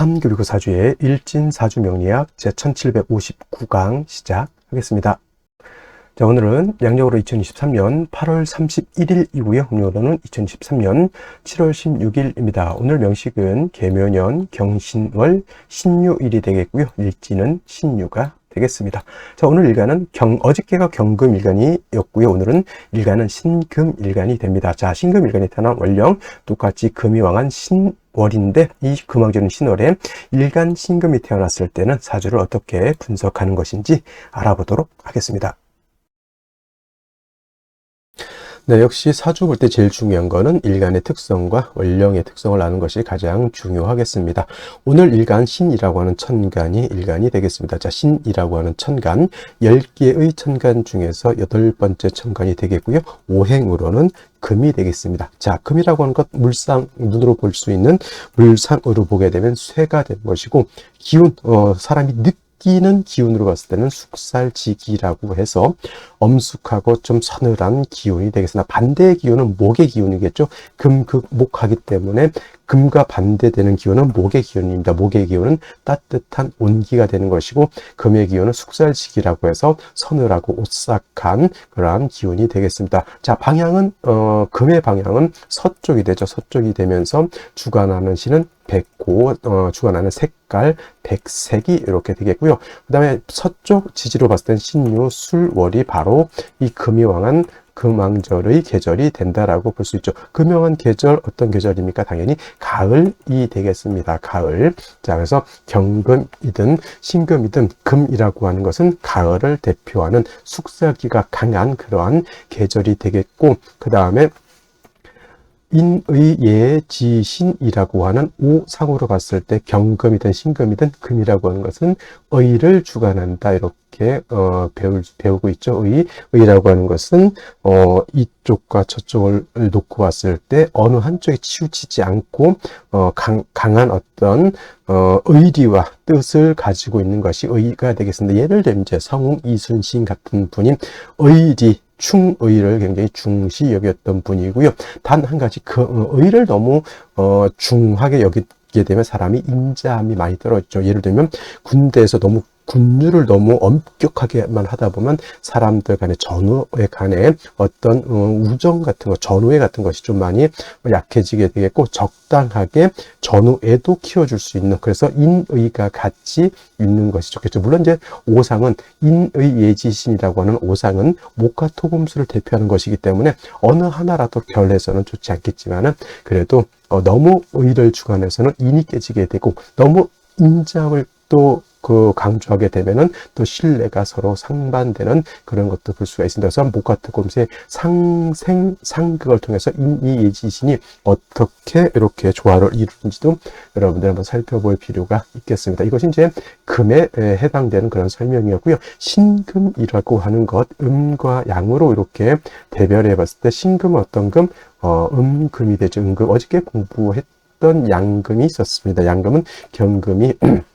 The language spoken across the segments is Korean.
3교리고 사주의 일진 사주 명리학 제1759강 시작하겠습니다. 자, 오늘은 양력으로 2023년 8월 31일이고요. 음력으로는 2023년 7월 16일입니다. 오늘 명식은 개묘년 경신월 신유일이 되겠고요. 일지는 신유가 되겠습니다. 자, 오늘 일간은 경, 어저께가 경금 일간이었고요. 오늘은 일간은 신금 일간이 됩니다. 자, 신금 일간이 태어난 월령, 똑같이 금이 왕한 신 월인데, 이 금왕절은 신월에 일간 신금이 태어났을 때는 사주를 어떻게 분석하는 것인지 알아보도록 하겠습니다. 네, 역시 사주 볼 때 제일 중요한 거는 일간의 특성과 원령의 특성을 아는 것이 가장 중요하겠습니다. 오늘 일간 신이라고 하는 천간이 일간이 되겠습니다. 자, 신이라고 하는 천간, 10개의 천간 중에서 여덟 번째 천간이 되겠고요. 오행으로는 금이 되겠습니다. 자, 금이라고 하는 것 물상 눈으로 볼 수 있는 물상으로 보게 되면 쇠가 되는 것이고 기운 어, 사람이 느 끼는 기운으로 봤을 때는 숙살지기라고 해서 엄숙하고 좀 서늘한 기운이 되겠으나 반대의 기운은 목의 기운이겠죠. 금, 극, 목하기 때문에 금과 반대되는 기운은 목의 기운입니다. 목의 기운은 따뜻한 온기가 되는 것이고 금의 기운은 숙살지기라고 해서 서늘하고 오싹한 그러한 기운이 되겠습니다. 자 방향은 어, 금의 방향은 서쪽이 되죠. 서쪽이 되면서 주관하는 시는 백고 어, 주관하는 색깔 백색이 이렇게 되겠고요. 그 다음에 서쪽 지지로 봤을 땐 신유 술월이 바로 이 금이 왕한 금왕절의 계절이 된다라고 볼 수 있죠. 금명한 계절 어떤 계절입니까? 당연히 가을이 되겠습니다. 가을. 자, 그래서 경금이든 신금이든 금이라고 하는 것은 가을을 대표하는 숙사기가 강한 그러한 계절이 되겠고 그 다음에 인의예 지신이라고 하는 오상으로 봤을 때 경금이든 신금이든 금이라고 하는 것은 의를 주관한다 이렇게 어, 배울, 배우고 있죠. 의 의라고 하는 것은 어, 이쪽과 저쪽을 놓고 봤을 때 어느 한쪽에 치우치지 않고 어, 강, 강한 어떤 어, 의리와 뜻을 가지고 있는 것이 의가 되겠습니다. 예를 들면 이제 성웅 이순신 같은 분인 의리 충의를 굉장히 중시 여겼던 분이고요. 단 한 가지 그 어, 의를 너무 어, 중하게 여기 게 되면 사람이 인자함이 많이 떨어지죠. 예를 들면 군대에서 너무 군주를 너무 엄격하게만 하다 보면 사람들 간의 전후에 간에 어떤 어, 우정 같은 거, 전후회 같은 것이 좀 많이 약해지게 되겠고 적당하게 전후에도 키워줄 수 있는 그래서 인의가 같이 있는 것이 좋겠죠. 물론 이제 오상은 인의 예지신이라고 하는 오상은 목과 토금수를 대표하는 것이기 때문에 어느 하나라도 결해서는 좋지 않겠지만은 그래도 어, 너무 의를 주관해서는 인이 깨지게 되고 너무 인자을 또 그 강조하게 되면은 또 신뢰가 서로 상반되는 그런 것도 볼 수가 있습니다. 그래서 목화트 곰스의 상생 상극을 통해서 인이예지신이 어떻게 이렇게 조화를 이루는지도 여러분들 한번 살펴볼 필요가 있겠습니다. 이것이 이제 금에 해당되는 그런 설명이었고요. 신금이라고 하는 것 음과 양으로 이렇게 대별해 봤을 때 신금은 어떤 금? 어, 음금이 되죠. 음금. 어저께 공부했던 양금이 있었습니다. 양금은 경금이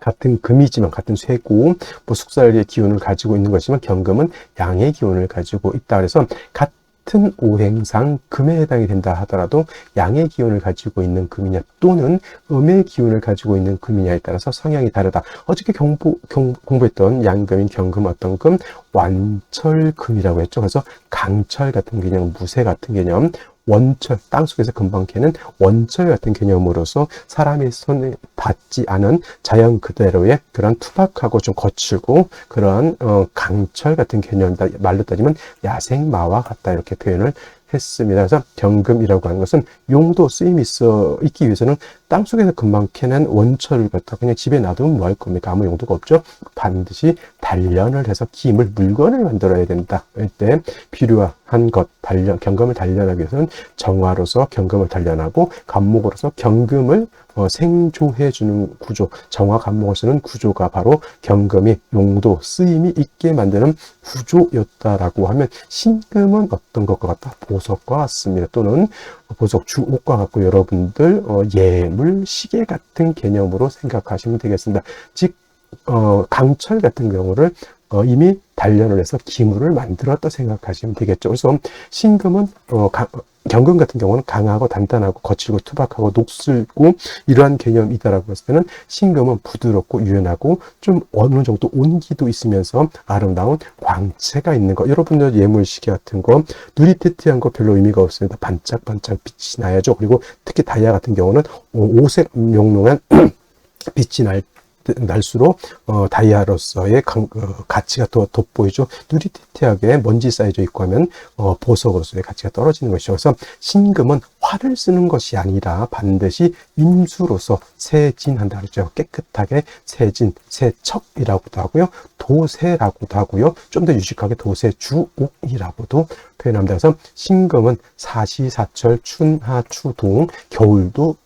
같은 금이지만 같은 쇠고 뭐 숙살의 기운을 가지고 있는 것이지만 경금은 양의 기운을 가지고 있다 그래서 같은 오행상 금에 해당이 된다 하더라도 양의 기운을 가지고 있는 금이냐 또는 음의 기운을 가지고 있는 금이냐에 따라서 성향이 다르다. 어저께 경보, 경, 공부했던 양금인 경금 어떤 금 완철금이라고 했죠. 그래서 강철 같은 개념, 무쇠 같은 개념, 원철, 땅속에서 금방 캐는 원철 같은 개념으로서 사람의 손에 닿지 않은 자연 그대로의 그런 투박하고 좀 거칠고 그러한 어, 강철 같은 개념 말로 따지면 야생마와 같다 이렇게 표현을 했습니다. 그래서 경금이라고 하는 것은 용도 쓰임이 있어 있기 위해서는 땅속에서 금방 캐낸 원철을 갖다 그냥 집에 놔두면 뭐 할 겁니까? 아무 용도가 없죠. 반드시 단련을 해서 기물 물건을 만들어야 된다. 이때 필요한 것 단련 경금을 단련하기 위해서는 정화로서 경금을 단련하고 간목으로서 경금을 어, 생조해 주는 구조, 정화 간목을 쓰는 구조가 바로 경금이 용도 쓰임이 있게 만드는 구조였다라고 하면 신금은 어떤 것과 같다? 보석과 같습니다. 또는 보석 주옥과 같고 여러분들 어, 예물 시계 같은 개념으로 생각하시면 되겠습니다. 즉 어, 강철 같은 경우를 어, 이미 단련을 해서 기물을 만들었다 생각하시면 되겠죠. 그래서 신금은 어, 가, 경금 같은 경우는 강하고 단단하고 거칠고 투박하고 녹슬고 이러한 개념이다라고 했을 때는 신금은 부드럽고 유연하고 좀 어느 정도 온기도 있으면서 아름다운 광채가 있는 거. 여러분들 예물시계 같은 거 누리티티한 거 별로 의미가 없습니다. 반짝반짝 빛이 나야죠. 그리고 특히 다이아 같은 경우는 오색 용롱한 빛이 날 날수록 어, 다이아로서의 강, 어, 가치가 더 돋보이죠. 누리티티하게 먼지 쌓여져 있고 하면 어, 보석으로서의 가치가 떨어지는 것이죠. 그래서 신금은 활을 쓰는 것이 아니라 반드시 임수로서 세진한다 그랬죠. 깨끗하게 세진, 세척이라고도 하고요. 도세라고도 하고요. 좀 더 유식하게 도세주옥이라고도 표현합니다. 그래서 신금은 사시사철, 춘하, 추동, 겨울도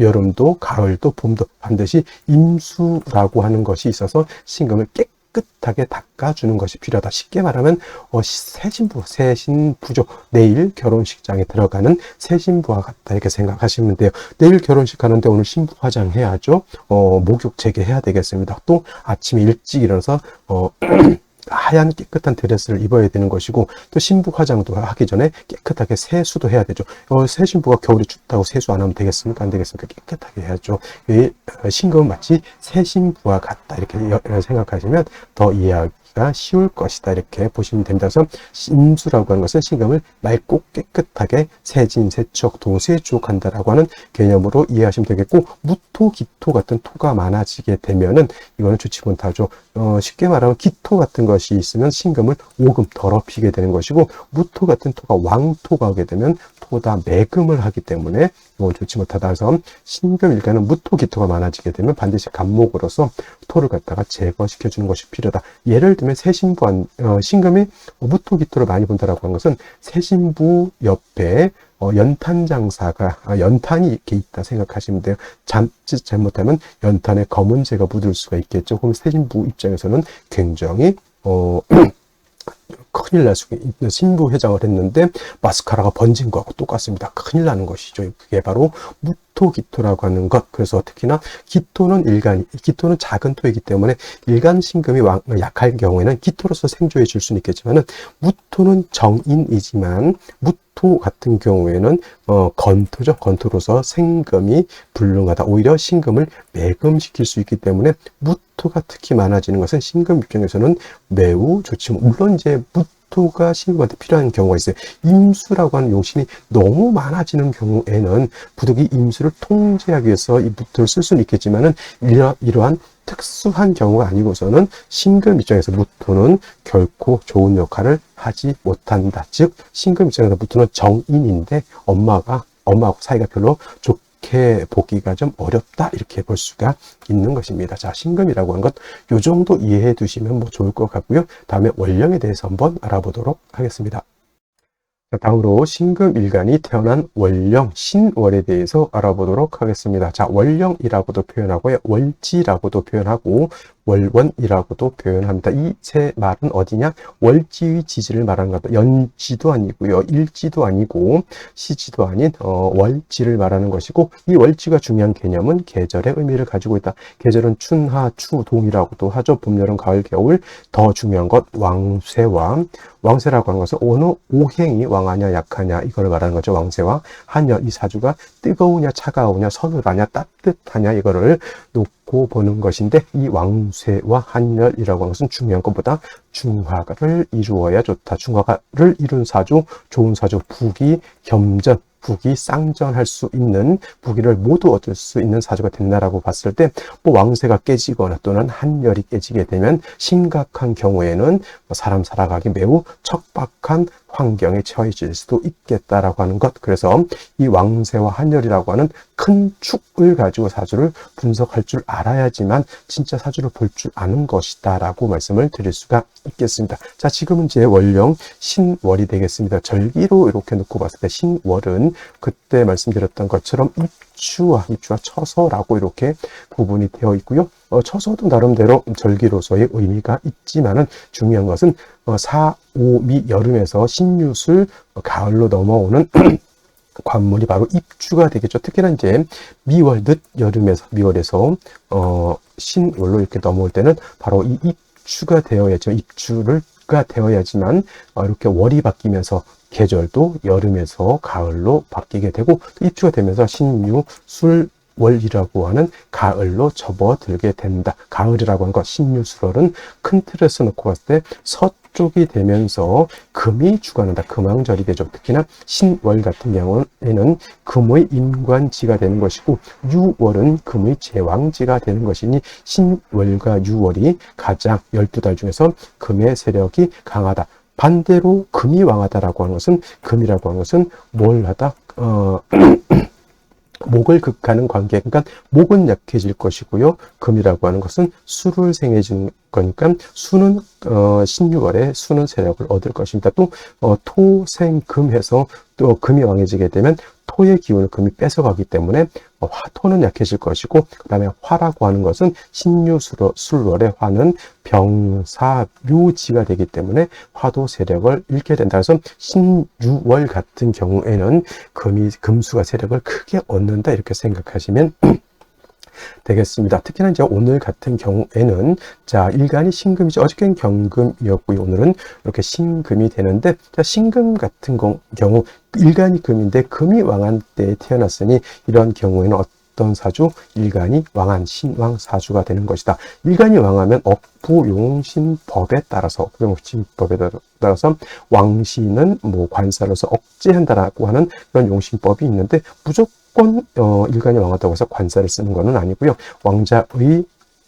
여름도 가을도 봄도 반드시 임수라고 하는 것이 있어서 신금을 깨끗하게 닦아주는 것이 필요하다. 쉽게 말하면 어, 새신부, 새신부죠. 내일 결혼식장에 들어가는 새신부와 같다 이렇게 생각하시면 돼요. 내일 결혼식 하는데 오늘 신부 화장해야죠. 어, 목욕 재개해야 되겠습니다. 또 아침에 일찍 일어나서 어, 하얀 깨끗한 드레스를 입어야 되는 것이고 또 신부 화장도 하기 전에 깨끗하게 세수도 해야 되죠. 어, 새 신부가 겨울에 춥다고 세수 안 하면 되겠습니까? 안 되겠습니까? 깨끗하게 해야죠. 이 어, 신금은 마치 새 신부와 같다 이렇게 생각하시면 더 이해하기 가 쉬울 것이다 이렇게 보시면 됩니다. 그래서 임수라고 하는 것은 신금을 맑고 깨끗하게 세진, 세척, 도세주옥한다라고 하는 개념으로 이해하시면 되겠고 무토, 기토 같은 토가 많아지게 되면은 이거는 좋지 못하죠. 어, 쉽게 말하면 기토 같은 것이 있으면 신금을 오금 더럽히게 되는 것이고 무토 같은 토가 왕토가 오게 되면 토다 매금을 하기 때문에 이건 좋지 못하다 해서 신금 일가는 무토 기토가 많아지게 되면 반드시 간목으로서 토를 갖다가 제거시켜 주는 것이 필요하다. 예를 들면 새신부 어, 신금이 무토 기토를 많이 본다라고 하는 것은 새신부 옆에 어, 연탄 장사가 아, 연탄이 이렇게 있다 생각하시면 돼요. 잠짓 잘못하면 연탄에 검은재가 묻을 수가 있겠죠. 그럼 새신부 입장에서는 굉장히 어 큰일 날 수가 있는 신부 회장을 했는데 마스카라가 번진 거하고 똑같습니다. 큰일 나는 것이죠. 그게 바로 무토기토라고 하는 것. 그래서 특히나 기토는 일간, 기토는 작은 토이기 때문에 일간 신금이 약할 경우에는 기토로서 생조해 줄 수는 있겠지만은 무토는 정인이지만 무토 같은 경우에는 어, 건토죠. 건토로서 생금이 불능하다. 오히려 신금을 매금시킬 수 있기 때문에 무토가 특히 많아지는 것은 신금 입장에서는 매우 좋지. 물론 이제 무 토가 신금한테 필요한 경우가 있어요. 임수라고 하는 용신이 너무 많아지는 경우에는 부득이 임수를 통제하기 위해서 이 무토를 쓸 수는 있겠지만은 이러, 이러한 특수한 경우가 아니고서는 신금 입장에서 무토는 결코 좋은 역할을 하지 못한다. 즉 신금 입장에서 무토는 정인인데 엄마가 엄마하고 사이가 별로 좋 이렇게 보기가 좀 어렵다 이렇게 볼 수가 있는 것입니다. 자, 신금이라고 하는 것 요 정도 이해해 두시면 뭐 좋을 것 같고요. 다음에 원령에 대해서 한번 알아보도록 하겠습니다. 자, 다음으로 신금일간이 태어난 월령, 신월에 대해서 알아보도록 하겠습니다. 자, 월령이라고도 표현하고요. 월지라고도 표현하고 월원이라고도 표현합니다. 이 세 말은 어디냐? 월지의 지지를 말하는 것다. 연지도 아니고요. 일지도 아니고 시지도 아닌 어, 월지를 말하는 것이고 이 월지가 중요한 개념은 계절의 의미를 가지고 있다. 계절은 춘 하, 추, 동이라고도 하죠. 봄, 여름, 가을, 겨울. 더 중요한 것 왕쇠와 왕쇠라고 하는 것은 어느 오행이 왕하냐 약하냐 이걸 말하는 거죠. 왕쇠와 한여 이 사주가 뜨거우냐 차가우냐 서늘하냐 따뜻하냐 이거를 놓고 보는 것인데 이 왕쇠와 한열이라고 하는 것은 중요한 것보다 중화를 이루어야 좋다. 중화를 이룬 사주, 좋은 사주, 북이 겸전, 북이 쌍전할 수 있는 북위를 모두 얻을 수 있는 사주가 된다라고 봤을 때 뭐 왕세가 깨지거나 또는 한열이 깨지게 되면 심각한 경우에는 뭐 사람 살아가기 매우 척박한 환경에 처해질 수도 있겠다라고 하는 것. 그래서 이 왕세와 한열이라고 하는 큰 축을 가지고 사주를 분석할 줄 알아야지만 진짜 사주를 볼 줄 아는 것이다라고 말씀을 드릴 수가 있겠습니다. 자, 지금은 제 월령 신월이 되겠습니다. 절기로 이렇게 놓고 봤을 때 신월은 그때 말씀드렸던 것처럼 입추와 입추와 처서라고 이렇게 구분이 되어 있고요. 어, 처서도 나름대로 절기로서의 의미가 있지만은 중요한 것은 어, 사, 오, 미 여름에서 신유술 어, 가을로 넘어오는 관문이 바로 입주가 되겠죠. 특히나 이제 미월 늦 여름에서 미월에서 어 신월로 이렇게 넘어올 때는 바로 이 입. 입주가 되어야죠. 입주가 되어야지만 어, 이렇게 월이 바뀌면서 계절도 여름에서 가을로 바뀌게 되고 또 입주가 되면서 신유 술 월이라고 하는 가을로 접어들게 된다. 가을이라고 하는 것, 신유술월은 큰 틀에서 놓고 봤을 때 서쪽이 되면서 금이 주관한다. 금왕절이 되죠. 특히나 신월 같은 경우에는 금의 인관지가 되는 것이고 유월은 금의 제왕지가 되는 것이니 신월과 유월이 가장 12달 중에서 금의 세력이 강하다. 반대로 금이 왕하다라고 하는 것은 금이라고 하는 것은 뭘 하다? 어, 목을 극하는 관계, 그러니까 목은 약해질 것이고요. 금이라고 하는 것은 수를 생해지는 거니까 수는 어, 신유월에 수는 세력을 얻을 것입니다. 또 어, 토 생 금해서 또 금이 왕해지게 되면 토의 기운을 금이 뺏어가기 때문에 어, 화토는 약해질 것이고 그 다음에 화라고 하는 것은 신유술월의 화는 병사묘지가 되기 때문에 화도 세력을 잃게 된다. 그래서 신유월 같은 경우에는 금이 금수가 세력을 크게 얻는다 이렇게 생각하시면 되겠습니다. 특히나 이제 오늘 같은 경우에는 자 일간이 신금이죠. 어저께는 경금이었고요. 오늘은 이렇게 신금이 되는데 자 신금 같은 경우 일간이 금인데 금이 왕한 때에 태어났으니 이런 경우에는 어떤 사주 일간이 왕한 신왕 사주가 되는 것이다. 일간이 왕하면 억부 용신법에 따라서 용신법에 따라서 왕신은 뭐 관사로서 억제한다라고 하는 그런 용신법이 있는데 무조건 무조건 어, 일간이 왕하다고 해서 관사를 쓰는 것은 아니고요. 왕자의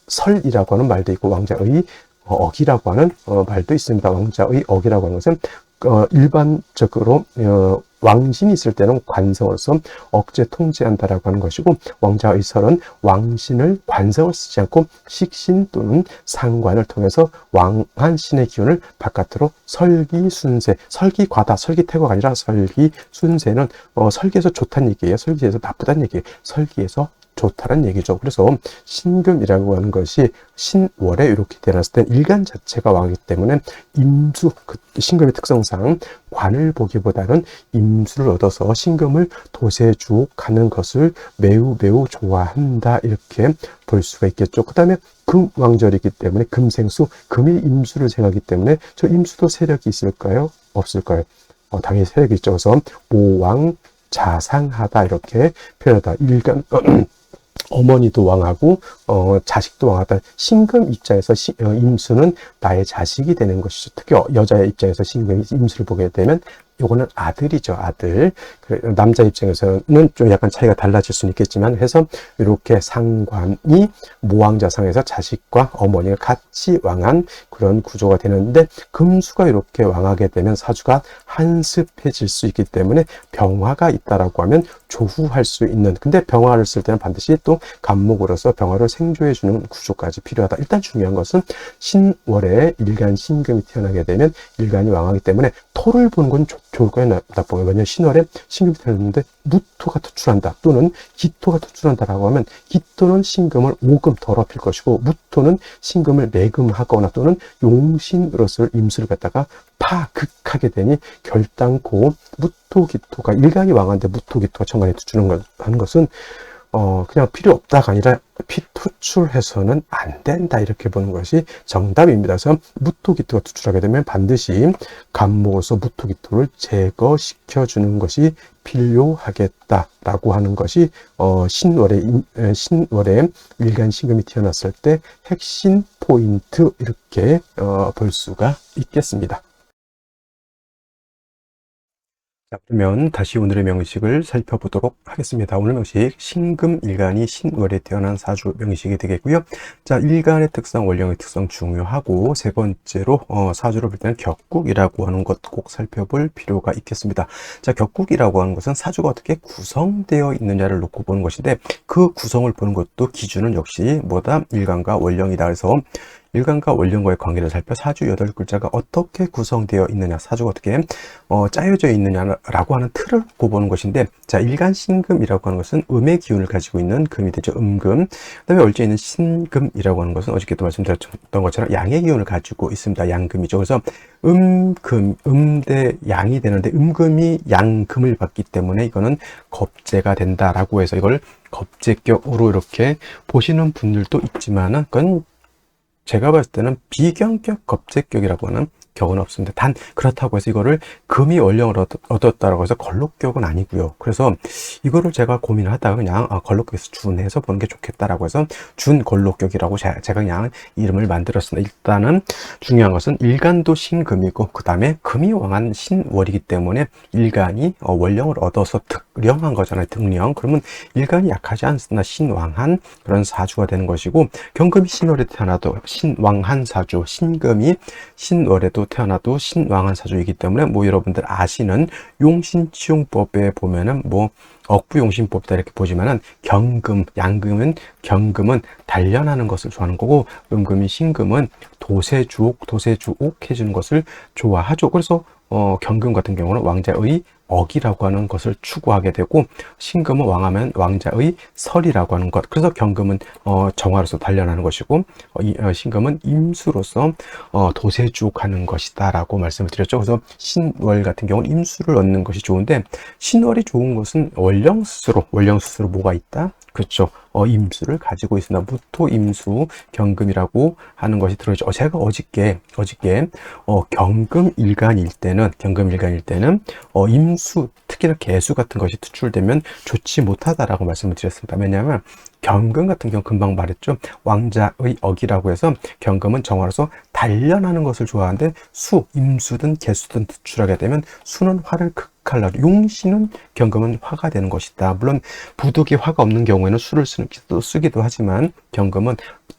설이라고 하는 말도 있고 왕자의 어, 억이라고 하는 어, 말도 있습니다. 왕자의 억이라고 하는 것은 어, 일반적으로 어, 왕신이 있을 때는 관성으로서 억제 통제한다라고 하는 것이고 왕자의 설은 왕신을 관성을 쓰지 않고 식신 또는 상관을 통해서 왕한 신의 기운을 바깥으로 설기 순세 설기과다 설기태고가 아니라 설기 순세는 어, 설기에서 좋다는 얘기예요. 설기에서 나쁘다는 얘기예요. 설기에서 좋다는 얘기죠. 그래서 신금이라고 하는 것이 신월에 이렇게 태어났을 때 일간 자체가 왕이기 때문에 임수, 그 신금의 특성상 관을 보기보다는 임수를 얻어서 신금을 도세 주옥하는 것을 매우 매우 좋아한다. 이렇게 볼 수가 있겠죠. 그 다음에 금왕절이기 때문에 금생수, 금이 임수를 생하기 때문에 저 임수도 세력이 있을까요? 없을까요? 어, 당연히 세력이 있죠. 그래서 모왕 자상하다 이렇게 표현하다. 일간 어머니도 왕하고 어, 자식도 왕하다. 신금 입장에서 시, 어, 임수는 나의 자식이 되는 것이죠. 특히 여자의 입장에서 신금이 임수를 보게 되면 요거는 아들이죠, 아들. 남자 입장에서는 좀 약간 차이가 달라질 수는 있겠지만 해서 이렇게 상관이 모왕자상에서 자식과 어머니가 같이 왕한 그런 구조가 되는데 금수가 이렇게 왕하게 되면 사주가 한습해질 수 있기 때문에 병화가 있다라고 하면 조후할 수 있는 근데 병화를 쓸 때는 반드시 또 간목으로서 병화를 생조해 주는 구조까지 필요하다. 일단 중요한 것은 신월에 일간 신금이 태어나게 되면 일간이 왕하기 때문에 토를 보는 건 좋, 좋을까요? 나빠요. 왜냐하면 신월에 신금이 태어났는데 무토가 투출한다 또는 기토가 투출한다라고 하면 기토는 신금을 오금 더럽힐 것이고 무토는 신금을 매금하거나 또는 용신으로서 임수를 갖다가 파극하게 되니 결단코 무토 기토가 일간이 왕한데 무토 기토가 천간에 투출하는 것은 어, 그냥 필요 없다가 아니라 피 투출해서는 안 된다 이렇게 보는 것이 정답입니다. 그래서 무토기토가 투출하게 되면 반드시 간목으로서 무토기토를 제거시켜 주는 것이 필요하겠다라고 하는 것이 어, 신월의 신월의 일간 신금이 태어났을 때 핵심 포인트 이렇게 어, 볼 수가 있겠습니다. 자, 그러면 다시 오늘의 명식을 살펴보도록 하겠습니다. 오늘 명식 신금 일간이 신월에 태어난 사주 명식이 되겠고요. 자, 일간의 특성, 원령의 특성 중요하고 세 번째로 어, 사주를 볼 때는 격국이라고 하는 것 꼭 살펴볼 필요가 있겠습니다. 자, 격국이라고 하는 것은 사주가 어떻게 구성되어 있느냐를 놓고 보는 것인데 그 구성을 보는 것도 기준은 역시 뭐다 일간과 원령이다. 그래서 일간과 원령과의 관계를 살펴 사주 여덟 글자가 어떻게 구성되어 있느냐, 사주가 어떻게 어, 짜여져 있느냐라고 하는 틀을 꼽보는 것인데, 자 일간 신금이라고 하는 것은 음의 기운을 가지고 있는 금이 되죠. 음금. 그 다음에 월주에 있는 신금이라고 하는 것은 어저께도 말씀드렸던 것처럼 양의 기운을 가지고 있습니다. 양금이죠. 그래서 음금, 음대 양이 되는데 음금이 양금을 받기 때문에 이거는 겁재가 된다라고 해서 이걸 겁재격으로 이렇게 보시는 분들도 있지만은 그건 제가 봤을 때는 비경격 겁제격이라고 하는 격은 없습니다. 단 그렇다고 해서 이거를 금이 원령을 얻- 얻었다라고 해서 걸록격은 아니고요. 그래서 이거를 제가 고민을 하다가 그냥 아, 걸록격에서 준해서 보는 게 좋겠다라고 해서 준 걸록격이라고 제- 제가 그냥 이름을 만들었습니다. 일단은 중요한 것은 일간도 신금이고 그 다음에 금이 왕한 신월이기 때문에 일간이 어, 원령을 얻어서 득령한 거잖아요. 득령. 그러면 일간이 약하지 않습니다. 신왕한 그런 사주가 되는 것이고 경금이 신월에 태어나도 신왕한 사주, 신금이 신월에도 태어나도 신왕한 사주이기 때문에 뭐 여러분들 아시는 용신치용법에 보면은 뭐 억부용신법이다 이렇게 보지만은 경금, 양금은 경금은 단련하는 것을 좋아하는 거고 음금이 신금은 도세주옥, 도세주옥 해주는 것을 좋아하죠. 그래서 어, 경금 같은 경우는 왕자의 억이라고 하는 것을 추구하게 되고 신금은 왕하면 왕자의 설이라고 하는 것. 그래서 경금은 어, 정화로서 단련하는 것이고 어, 이, 어, 신금은 임수로서 어, 도세주옥하는 것이다 라고 말씀을 드렸죠. 그래서 신월 같은 경우는 임수를 얻는 것이 좋은데 신월이 좋은 것은 원령 스스로 원령 스스로 뭐가 있다? 그렇죠. 어, 임수를 가지고 있습니다. 무토 임수 경금이라고 하는 것이 들어있죠. 어, 제가 어저께 어저께 어, 경금 일간일 때는 경금 일간일 때는 어, 임수 특히나 개수 같은 것이 투출되면 좋지 못하다라고 말씀을 드렸습니다. 왜냐하면 경금 같은 경우 금방 말했죠. 왕자의 억이라고 해서 경금은 정화로서 단련하는 것을 좋아하는데 수, 임수든 개수든 투출하게 되면 수는 화를 극 할라 용신은 경금은 화가 되는 것이다. 물론 부득이 화가 없는 경우에는 수를 쓰기도, 쓰기도 하지만 경금은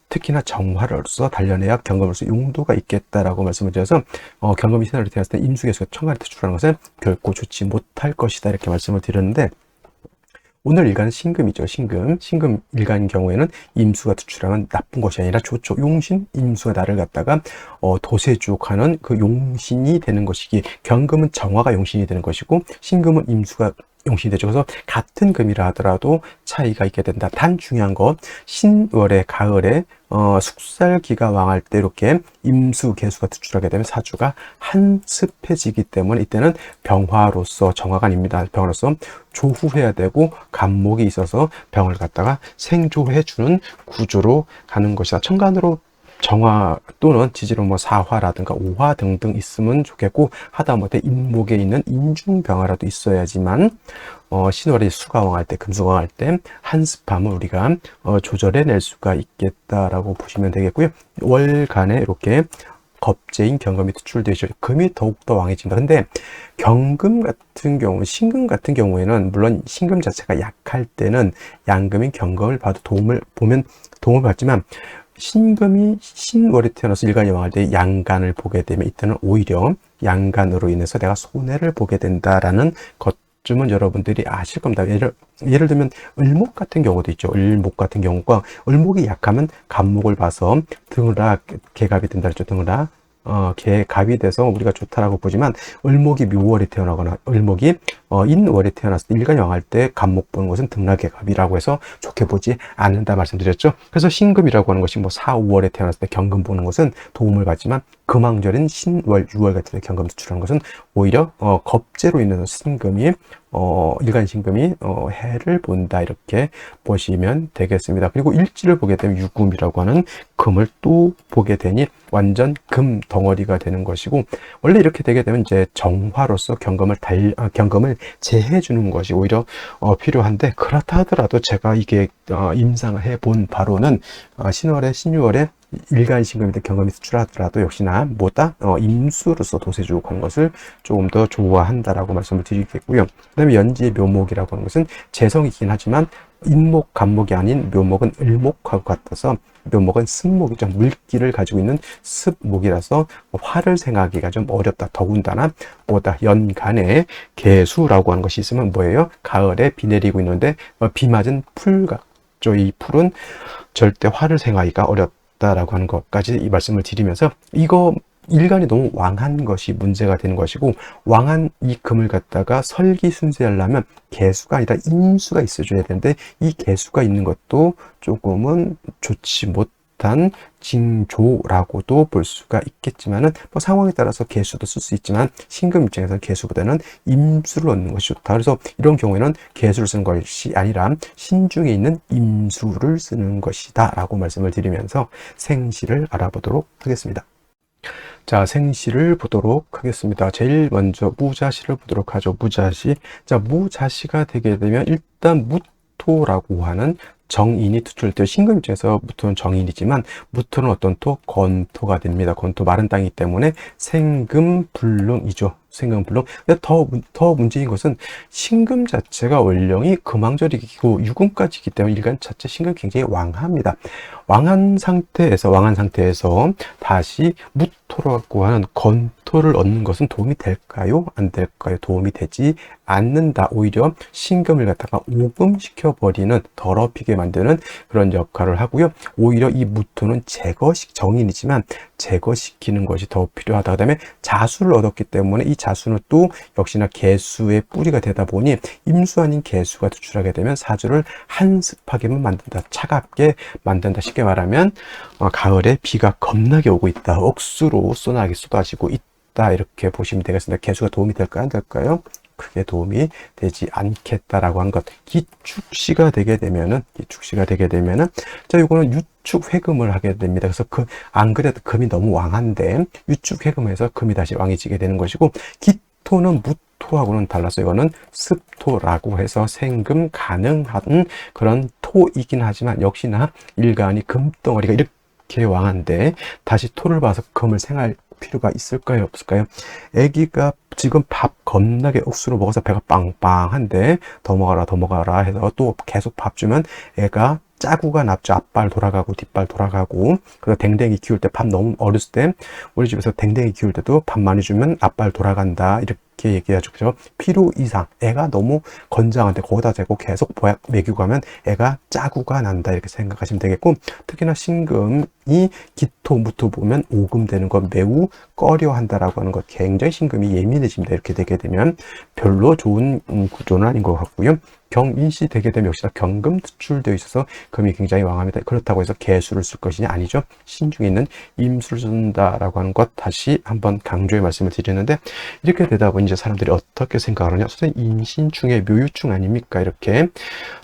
특히나 정화로서 단련해야 경금으로서 용도가 있겠다라고 말씀을 드려서 어, 경금이 신화를 되었을 때 임수개수가 청가를 투출하는 것은 결코 좋지 못할 것이다 이렇게 말씀을 드렸는데 오늘 일간은 신금이죠. 신금. 신금 일간인 경우에는 임수가 투출하면 나쁜 것이 아니라 좋죠. 용신, 임수가 나를 갖다가 어, 도세주옥하는 그 용신이 되는 것이기 경금은 정화가 용신이 되는 것이고 신금은 임수가 용신이 되죠. 그래서 같은 금이라 하더라도 차이가 있게 된다. 단 중요한 거 신월에 가을에 어, 숙살기가 왕할 때 이렇게 임수 개수가 투출하게 되면 사주가 한습해지기 때문에 이때는 병화로서 정화가 아닙니다. 병화로서 조후해야 되고 간목이 있어서 병을 갖다가 생조해주는 구조로 가는 것이다. 천간으로 정화 또는 지지로 뭐 사화라든가 오화 등등 있으면 좋겠고 하다못해 인목에 있는 인중병화라도 있어야지만 어, 신월이 수가 왕할 때 금수가 왕할 때 한습함을 우리가 어, 조절해 낼 수가 있겠다라고 보시면 되겠고요. 월간에 이렇게 겁재인 경금이 투출되죠. 금이 더욱더 왕해진다. 근데 경금 같은 경우, 신금 같은 경우에는 물론 신금 자체가 약할 때는 양금인 경금을 봐도 도움을 보면 도움을 받지만 신금이 신월에 태어나서 일간이 왕할 때 양간을 보게 되면 이때는 오히려 양간으로 인해서 내가 손해를 보게 된다라는 것 쯤은 여러분들이 아실 겁니다. 예를, 예를 들면 을목 같은 경우도 있죠. 을목 같은 경우가 을목이 약하면 간목을 봐서 등을아 개갑이 된다 그랬죠. 등을아 어, 개 갑이 돼서 우리가 좋다라고 보지만 을목이 묘월에 태어나거나 을목이 어, 인월에 태어났을 때 일간이 왕할 때 간목 보는 것은 등락개갑이라고 해서 좋게 보지 않는다 말씀드렸죠. 그래서 신금이라고 하는 것이 뭐 4, 5월에 태어났을 때 경금 보는 것은 도움을 받지만 금왕절인 신월, 6월 같은 때 경금 수출하는 것은 오히려 어, 겁재로 인해서 신금이 어, 일간 신금이 어, 해를 본다 이렇게 보시면 되겠습니다. 그리고 일지를 보게 되면 유금이라고 하는 금을 또 보게 되니 완전 금 덩어리가 되는 것이고 원래 이렇게 되게 되면 이제 정화로서 경금을 달 아, 경금을 제해 주는 것이 오히려 어, 필요한데 그렇다 하더라도 제가 이게 어, 임상을 해 본 바로는 어, 신월에 신유월에 일간 신금인데 경험이 수출하더라도 역시나 뭐다 어, 임수로서 도세주옥하는 것을 조금 더 좋아한다라고 말씀을 드리겠고요. 그다음에 연지의 묘목이라고 하는 것은 재성이긴 하지만 인목 간목이 아닌 묘목은 을목하고 같아서 묘목은 습목이죠. 물기를 가지고 있는 습목이라서 화를 생하기가 좀 어렵다. 더군다나 뭐다 연간에 개수라고 하는 것이 있으면 뭐예요? 가을에 비 내리고 있는데 어, 비 맞은 풀 같죠. 이 풀은 절대 화를 생하기가 어렵다 라고 하는 것까지 이 말씀을 드리면서 이거 일간이 너무 왕한 것이 문제가 되는 것이고 왕한 이 금을 갖다가 설기 순세하려면 개수가 아니라 임수가 있어줘야 되는데 이 개수가 있는 것도 조금은 좋지 못 비슷한 징조라고도 볼 수가 있겠지만은 뭐 상황에 따라서 개수도 쓸 수 있지만 신금 입장에서는 개수보다는 임수를 얻는 것이 좋다. 그래서 이런 경우에는 개수를 쓰는 것이 아니라 신중에 있는 임수를 쓰는 것이다라고 말씀을 드리면서 생시를 알아보도록 하겠습니다. 자, 생시를 보도록 하겠습니다. 제일 먼저 무자시를 보도록 하죠. 무자시. 자, 무자시가 되게 되면 일단 무토라고 하는 정인이 투출될 신금 입장에서 무토는 정인이지만 무토는 어떤 토? 건토가 됩니다. 건토 마른 땅이기 때문에 생금 불능이죠. 생금 불능. 더, 더 문제인 것은 신금 자체가 원령이 금왕절이고 유금까지이기 때문에 일간 자체 신금 굉장히 왕합니다. 왕한 상태에서 왕한 상태에서 다시 무토라고 하는 건토를 얻는 것은 도움이 될까요? 안 될까요? 도움이 되지 않는다. 오히려 신금을 갖다가 오금시켜 버리는 더럽히게 만드는 그런 역할을 하고요. 오히려 이 무토는 제거식 정인이지만 제거시키는 것이 더 필요하다. 그 다음에 자수를 얻었기 때문에 이 자수는 또 역시나 개수의 뿌리가 되다 보니 임수 아닌 개수가 투출하게 되면 사주를 한습하게만 만든다. 차갑게 만든다. 쉽게 말하면 어, 가을에 비가 겁나게 오고 있다. 억수로 쏘나게 쏟아지고 있다. 이렇게 보시면 되겠습니다. 개수가 도움이 될까요? 안 될까요? 크게 도움이 되지 않겠다라고 한 것. 기축시가 되게 되면은, 기축시가 되게 되면은, 자, 요거는 유축 회금을 하게 됩니다. 그래서 그, 안 그래도 금이 너무 왕한데, 유축 회금해서 금이 다시 왕이지게 되는 것이고, 기토는 무 토하고는 달라서 이거는 습토라고 해서 생금 가능한 그런 토이긴 하지만, 역시나 일간이 금덩어리가 이렇게 왕한데, 다시 토를 봐서 금을 생할 필요가 있을까요? 없을까요? 아기가 지금 밥 겁나게 억수로 먹어서 배가 빵빵한데 더 먹어라 더 먹어라 해서 또 계속 밥 주면 애가 짜구가 났죠. 앞발 돌아가고 뒷발 돌아가고 그래서 댕댕이 키울 때 밥 너무 어렸을 때 우리 집에서 댕댕이 키울 때도 밥 많이 주면 앞발 돌아간다 이렇게 이렇게 얘기하죠. 그죠? 필요 이상. 애가 너무 건장한데 거기다 대고 계속 보약 먹이고 가면 애가 짜구가 난다. 이렇게 생각하시면 되겠고, 특히나 신금 이 기토, 무토 보면 오금 되는 건 매우 꺼려 한다라고 하는 것. 굉장히 신금이 예민해집니다. 이렇게 되게 되면 별로 좋은 음, 구조는 아닌 것 같고요. 경인시 되게 되면 역시나 경금 투출되어 있어서 금이 굉장히 왕합니다. 그렇다고 해서 개수를 쓸 것이냐 아니죠. 신중에 있는 임수를 쓴다라고 하는 것 다시 한번 강조의 말씀을 드리는데 이렇게 되다 보니 이제 사람들이 어떻게 생각하느냐. 선생님 인신충의 묘유충 아닙니까? 이렇게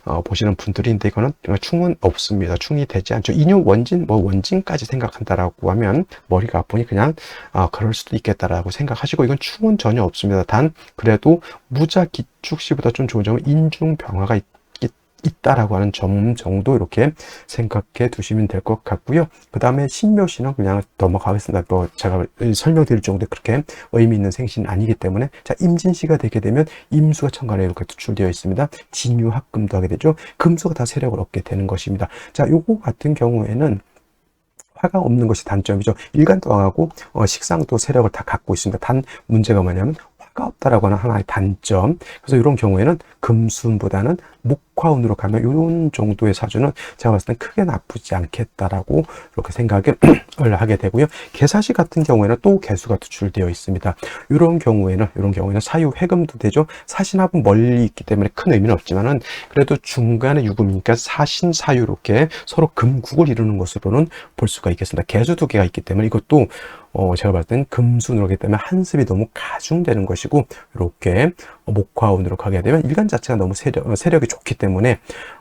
어, 보시는 분들인데 이거는 충은 없습니다. 충이 되지 않죠. 인유 원진 뭐 원진 까지 생각한다라고 하면 머리가 아프니 그냥 아 그럴 수도 있겠다라고 생각하시고 이건 충은 전혀 없습니다. 단 그래도 무자 기축시보다 좀 좋은 점은 인중 병화가 있, 있다라고 하는 점 정도 이렇게 생각해 두시면 될 것 같고요. 그 다음에 신묘시는 그냥 넘어가겠습니다. 뭐 제가 설명드릴 정도 그렇게 의미 있는 생신은 아니기 때문에 자 임진시가 되게 되면 임수가 천간에 이렇게 투출되어 있습니다. 진유합금도 하게 되죠. 금수가 다 세력을 얻게 되는 것입니다. 자 요거 같은 경우에는 화가 없는 것이 단점이죠. 일간도 왕하고 어, 식상도 세력을 다 갖고 있습니다. 단 문제가 뭐냐면 화가 없다라고 하는 하나의 단점. 그래서 이런 경우에는 금순보다는 목 화운으로 가면 이런 정도의 사주는 제가 봤을 땐 크게 나쁘지 않겠다라고 이렇게 생각을 하게 되고요. 개사시 같은 경우에는 또 개수가 투출되어 있습니다. 이런 경우에는 이런 경우에는 사유 회금도 되죠. 사신합은 멀리 있기 때문에 큰 의미는 없지만은 그래도 중간에 유금이니까 사신 사유 이렇게 서로 금국을 이루는 것으로는 볼 수가 있겠습니다. 개수 두 개가 있기 때문에 이것도 어, 제가 봤을 땐 금순으로기 때문에 한습이 너무 가중되는 것이고 이렇게 목화운으로 가게 되면 일간 자체가 너무 세력, 세력이 좋기 때문에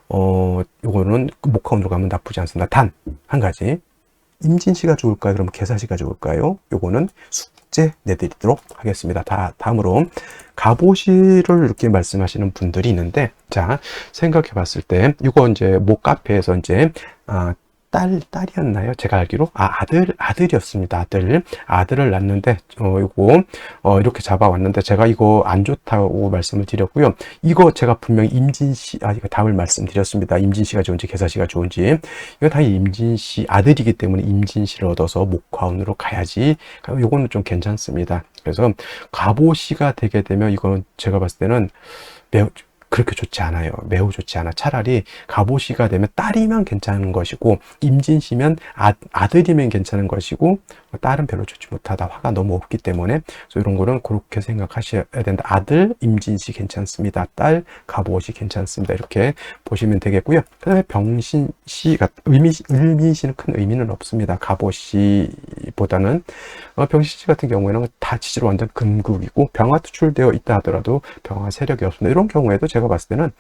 어, 요거는 목화운으로 가면 나쁘지 않습니다. 단 한 가지 임진시가 좋을까요? 그럼 개사시가 좋을까요? 요거는 숙제 내드리도록 하겠습니다. 다 다음으로 가보시를 이렇게 말씀하시는 분들이 있는데 자 생각해 봤을 때 이거 이제 목 카페에서 이제 아, 딸, 딸이었나요? 제가 알기로? 아, 아들, 아들이었습니다. 아들. 아들을 낳는데, 어, 이거, 어, 이렇게 잡아왔는데, 제가 이거 안 좋다고 말씀을 드렸고요. 이거 제가 분명히 임진 씨, 아, 이거 답을 말씀드렸습니다. 임진 씨가 좋은지, 개사 씨가 좋은지. 이거 다 임진 씨 아들이기 때문에 임진 씨를 얻어서 목화운으로 가야지. 요거는 좀 괜찮습니다. 그래서 갑오씨가 되게 되면, 이거는 제가 봤을 때는 매우, 그렇게 좋지 않아요. 매우 좋지 않아. 차라리 갑오시가 되면 딸이면 괜찮은 것이고 임진시면 아, 아들이면 괜찮은 것이고 딸은 별로 좋지 못하다. 화가 너무 없기 때문에 그래서 이런 거는 그렇게 생각하셔야 된다. 아들 임진 씨 괜찮습니다. 딸 갑옷이 괜찮습니다. 이렇게 보시면 되겠고요. 그 다음에 병신 씨가 의미 의미 씨는 큰 의미는 없습니다. 갑옷이보다는 어, 병신 씨 같은 경우에는 다 지지로 완전 금국이고 병화 투출되어 있다 하더라도 병화 세력이 없습니다. 이런 경우에도 제가 봤을 때는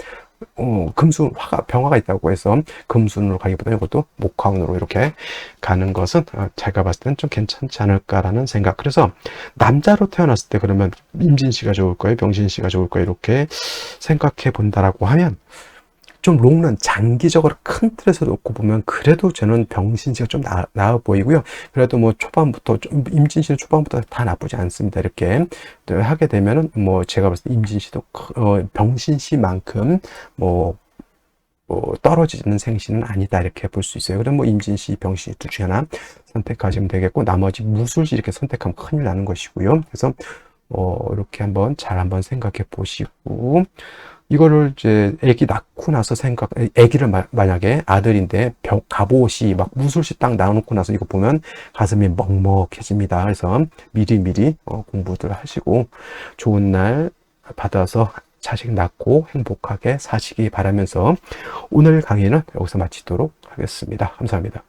어, 금순 화가 병화가 있다고 해서 금순으로 가기보다는 이것도 목화운으로 이렇게 가는 것은 어, 제가 봤을 때는 좀 괜찮지 않을까라는 생각. 그래서 남자로 태어났을 때 그러면 임진 씨가 좋을 거예요, 병신 씨가 좋을 거예요 이렇게 생각해 본다라고 하면 좀 롱런 장기적으로 큰 틀에서 놓고 보면 그래도 저는 병신 씨가 좀 나, 나아 보이고요. 그래도 뭐 초반부터 좀 임진 씨는 초반부터 다 나쁘지 않습니다. 이렇게 또 하게 되면은 뭐 제가 봤을 때 임진 씨도 크- 어, 병신 씨만큼 뭐 뭐 떨어지는 생신은 아니다 이렇게 볼 수 있어요. 그럼 뭐 임진 씨, 병신 씨둘 중에 하나 선택하시면 되겠고 나머지 무술씨 이렇게 선택하면 큰일 나는 것이고요. 그래서 어 이렇게 한번 잘 한번 생각해 보시고 이거를 이제 아기 낳고 나서 생각, 아기를 마- 만약에 아들인데 벽, 갑옷이 막 무술시 딱 나눠놓고 나서 이거 보면 가슴이 먹먹해집니다. 그래서 미리 미리 어, 공부들 하시고 좋은 날 받아서 자식 낳고 행복하게 사시기 바라면서 오늘 강의는 여기서 마치도록 하겠습니다. 감사합니다.